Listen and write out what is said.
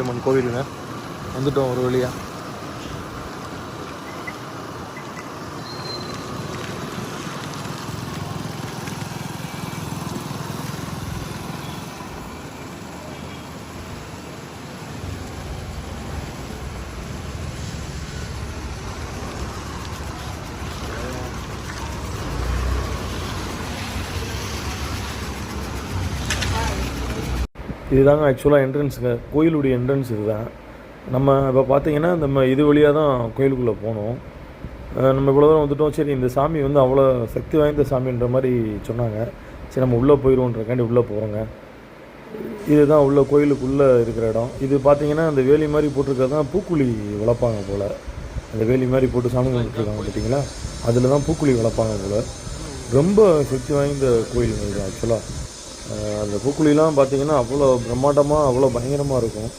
அம்மன் கோவிலுங்க. வந்துட்டோம் ஒரு வழியா. இதுதாங்க ஆக்சுவலாக என்ட்ரன்ஸுங்க கோயிலுடைய என்ட்ரன்ஸ் இதுதான். நம்ம இப்போ பார்த்தீங்கன்னா நம்ம இது வழியாக தான் கோயிலுக்குள்ளே போனோம். நம்ம இவ்வளோ தூரம் வந்துட்டோம். சரி இந்த சாமி வந்து அவ்வளோ சக்தி வாய்ந்த சாமின்ற மாதிரி சொன்னாங்க. சரி நம்ம உள்ளே போயிடுவோன்றக்காண்டி உள்ளே போகிறோங்க இதுதான் உள்ள கோயிலுக்குள்ளே இருக்கிற இடம். இது பார்த்தீங்கன்னா அந்த வேலி மாதிரி போட்டிருக்கிறது தான் பூக்குழி வளர்ப்பாங்க போல். அந்த வேலி மாதிரி போட்டு சாமி கும்பிட்டுருக்காங்க பார்த்தீங்களா அதில் தான் பூக்குழி வளர்ப்பாங்க போல். ரொம்ப சக்தி வாய்ந்த கோயிலுங்க இது ஆக்சுவலாக அந்த பூக்குழிலாம் பார்த்தீங்கன்னா அவ்வளோ பிரம்மாண்டமாக அவ்வளோ பயங்கரமாக இருக்கும்.